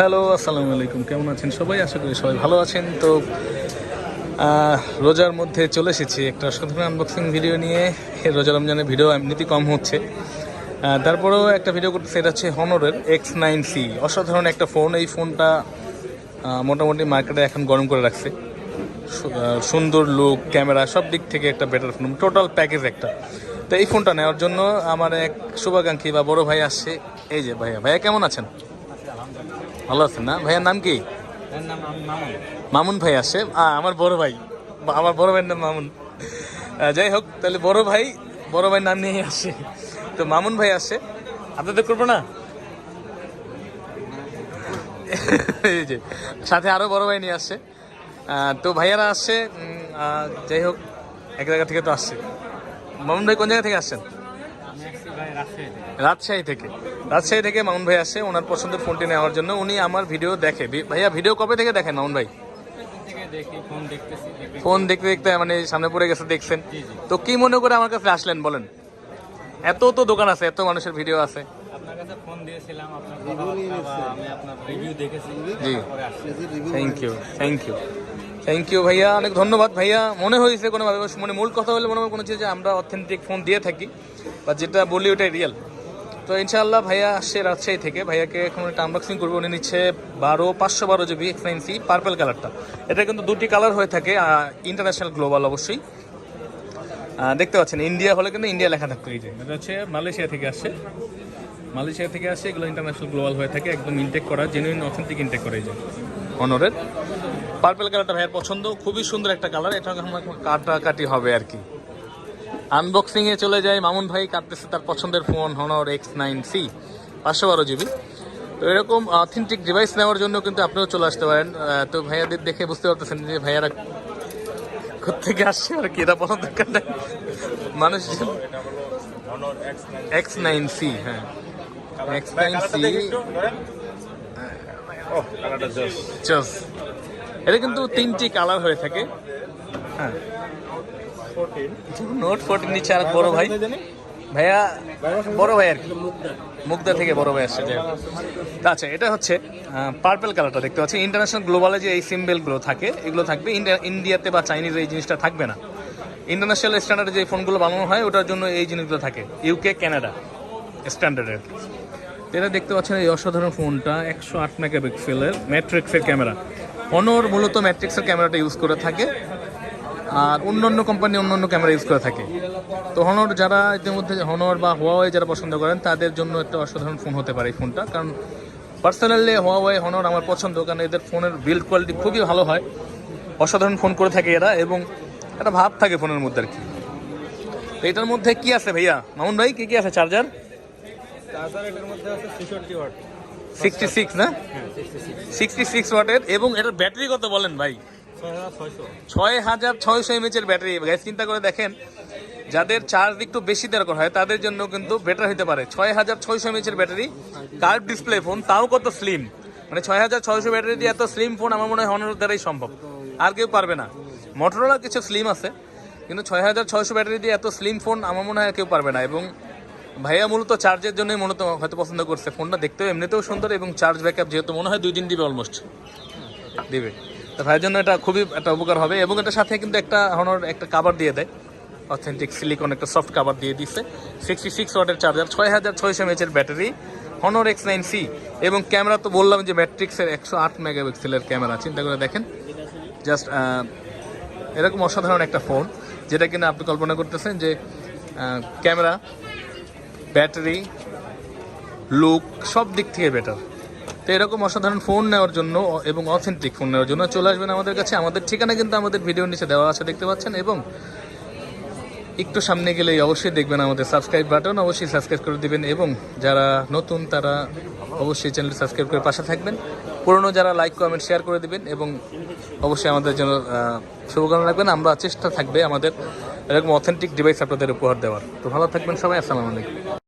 Hello, আসসালামু আলাইকুম। কেমন আছেন সবাই? আশা করি সবাই ভালো আছেন। তো রোজার মধ্যে চলে এসেছি একটা সাধারণ আনবক্সিং ভিডিও নিয়ে। রোজা রমজানের ভিডিও এমনিতেই কম হচ্ছে। তারপরেও একটা ভিডিও করতে সেটা হচ্ছে হনরের এক্স নাইন সি অসাধারণ একটা ফোন এই ফোনটা মোটামুটি মার্কেটে এখন গরম করে রাখছে। সুন্দর লুক ক্যামেরা সব দিক থেকে একটা বেটার ফোন টোটাল প্যাকেজ একটা। তো এই ফোনটা নেওয়ার জন্য আমার এক শুভাকাঙ্ক্ষী বা বড় ভাই আসছে। এই যে ভাইয়া ভাইয়া কেমন আছেন? ভালো আছেন না? ভাইয়ার নাম কি? মামুন। ভাই আসে। আ, আমার বড় ভাই। আমার বড় ভাইয়ের নাম মামুন। যাই হোক তাহলে বড় ভাই বড় ভাই নাম নিয়ে আসে। তো মামুন ভাই আসে। আপনাদের করব না? এই যে সাথে আরও বড় ভাই নিয়ে আসছে আহ, তো ভাইয়ারা আসছে যাই হোক এক জায়গা থেকে তো আসছে মামুন ভাই কোন জায়গা থেকে আসছেন রাজশাহী থেকে। রাজশাহী থেকে মামুন ভাই আসে ওনার পছন্দের ফোনটি নেওয়ার জন্য। উনি আমার ভিডিও দেখে। ভাইয়া ভিডিও কবে থেকে দেখেন মামুন ভাই? ফোন দেখতে দেখতে মানে সামনে পড়ে গেছে দেখছেন? তো কি মনে করে আমার কাছে আসলেন বলেন? এত তো দোকান আছে এত মানুষের ভিডিও আছে। জি। Thank you thank you thank you ভাইয়া। অনেক ধন্যবাদ ভাইয়া। মনে হয়েছে কোনোভাবে মানে মূল কথা হলে মনে হয় কোনো যে আমরা অথেন্টিক ফোন দিয়ে থাকি বা যেটা বলি ওটাই রিয়েল তো ইনশাআল্লাহ ভাইয়া আসছে রাজশাহী থেকে। ভাইয়াকে এখন একটা আনবক্সিং করব। উনি নিচ্ছে বারো, পাঁচশো বারো GB X nine C purple কালারটা এটা কিন্তু দুটি কালার হয়ে থাকে ইন্টারন্যাশনাল গ্লোবাল অবশ্যই। দেখতে পাচ্ছেন ইন্ডিয়া হলে কিন্তু ইন্ডিয়া লেখা থাকতো এই যে। এটা হচ্ছে মালয়েশিয়া থেকে আসছে। মালয়েশিয়া থেকে আসছে, এগুলো ইন্টারন্যাশনাল গ্লোবাল হয়ে থাকে, একদম ইনটেক করা জেনুইন অথেন্টিক ইনটেক করে এই যে অনরের পার্পেল কালারটা ভাইয়ের পছন্দ, খুবই সুন্দর একটা কালার এটা এখন কাটাকাটি হবে আর কি। আনবক্সিং এ চলে যায় মামুন ভাই কাটতেছে তার পছন্দের phone Honor X nine C পাঁচশো বারো জিবি তো এরকম অথেন্টিক ডিভাইস নেওয়ার জন্য কিন্তু আপনিও চলে আসতে পারেন। তো ভাইয়াদের দেখে বুঝতে পারতেছেন যে ভাইয়ারা কোথেকে আসছে আর কি এটা পছন্দ মানুষ এক্স নাইন সি হ্যাঁ। এক্স নাইন সি এটা কিন্তু তিনটি কালার হয়ে থাকে। হ্যাঁ। নোট ফোরটিন নিচ্ছে আর বড় ভাই। ভাইয়া বড় ভাই আর কি। মুগদা থেকে বড় ভাই আসছে আচ্ছা এটা হচ্ছে পার্পেল কালারটা দেখতে পাচ্ছি। ইন্টারন্যাশনাল গ্লোবালে যে এই সিম্বলগুলো থাকে এগুলো থাকবে। ইন্ডিয়া- ইন্ডিয়াতে বা চাইনিজ এই জিনিসটা থাকবে না। ইন্টারন্যাশনাল স্ট্যান্ডার্ডে যে ফোনগুলো বানানো হয় ওটার জন্য এই জিনিসগুলো থাকে। ইউকে কানাডা স্ট্যান্ডার্ডের এটা দেখতে পাচ্ছেন এই অসাধারণ ফোনটা একশো আট মেগাপিক্সেলের ম্যাট্রিক্সের ক্যামেরা অনর মূলত ম্যাট্রিক্সের ক্যামেরাটা ইউজ করে থাকে। আর অন্য অন্য কোম্পানি অন্য অন্য ক্যামেরা ইউজ করে থাকে। তো হনর যারা ইতিমধ্যে হনর বা হোয়াওয়ে যারা পছন্দ করেন তাদের জন্য একটা অসাধারণ ফোন হতে পারে এই ফোনটা কারণ পার্সোনালি হোয়াওয়ে হনর আমার পছন্দ কারণ এদের ফোনের বিল্ড কোয়ালিটি খুবই ভালো হয়। অসাধারণ ফোন করে থাকে এরা এবং একটা ভাব থাকে ফোনের মধ্যে আর কি। তো এটার মধ্যে কি আছে ভাইয়া? মামুন ভাই কি কি আছে চার্জার চার্জার এটার মধ্যে আছে ওয়াট সিক্স না? হ্যাঁ সিক্সটি সিক্স ওয়াটের এবং এটার ব্যাটারি কত বলেন ভাই? ছয় হাজার ছয়শো এমএচের ব্যাটারি। গ্যাস চিন্তা করে দেখেন, যাদের চার্জ একটু বেশি দরকার হয়, তাদের জন্য কিন্তু বেটার হতে পারে। ছয় হাজার ছয়শো এমএচের ব্যাটারি কার্ভ ডিসপ্লে ফোন তাও কত স্লিম মানে ছয় হাজার ছয়শো ব্যাটারি দিয়ে এত স্লিম ফোন আমার মনে হয় হনার দ্বারাই সম্ভব। আর কেউ পারবে না। মোটরোলা কিছু স্লিম আছে, কিন্তু ছয় হাজার ছয়শো ব্যাটারি দিয়ে এত স্লিম ফোন আমার মনে হয় কেউ পারবে না। এবং ভাইয়া মূলত চার্জের জন্যই মূলত হয়তো পছন্দ করছে। ফোনটা দেখতেও এমনিতেও সুন্দর এবং চার্জ ব্যাকআপ যেহেতু মনে হয় দুই দিন দিবে অলমোস্ট দিবে। তো ভাইয়ের জন্য এটা খুবই একটা উপকার হবে এবং এটার সাথে কিন্তু একটা হনর একটা কাভার দিয়ে দেয়। অথেন্টিক সিলিকন একটা সফট কাভার দিয়ে দিচ্ছে সিক্সটি সিক্স ওয়াটের চার্জার ছয় হাজার ছয়শো এমএচের battery Honor X nine C এবং ক্যামেরা তো বললাম যে ম্যাট্রিক্সের একশো আট মেগাপিক্সেলের ক্যামেরা চিন্তা করে দেখেন। জাস্ট এরকম অসাধারণ একটা ফোন যেটা কিনা আপনি কল্পনা করতেছেন যে ক্যামেরা ব্যাটারি লুক সব দিক থেকে বেটার তো এরকম অসাধারণ ফোন নেওয়ার জন্য, এবং অথেন্টিক ফোন নেওয়ার জন্য চলে আসবেন আমাদের কাছে। আমাদের ঠিকানা কিন্তু আমাদের ভিডিওর নিচে দেওয়া আছে, দেখতে পাচ্ছেন? এবং একটু সামনে গেলেই অবশ্যই দেখবেন আমাদের সাবস্ক্রাইব বাটন অবশ্যই সাবস্ক্রাইব করে দেবেন, এবং যারা নতুন, তারা অবশ্যই চ্যানেল সাবস্ক্রাইব করে পাশে থাকবেন। পুরনো যারা লাইক কমেন্ট শেয়ার করে দিবেন, এবং অবশ্যই আমাদের জন্য শুভকামনা রাখবেন। আমরা চেষ্টা থাকবে আমাদের এরকম অথেন্টিক ডিভাইস আপনাদের উপহার দেওয়ার। তো ভালো থাকবেন সবাই, আসসালামু আলাইকুম।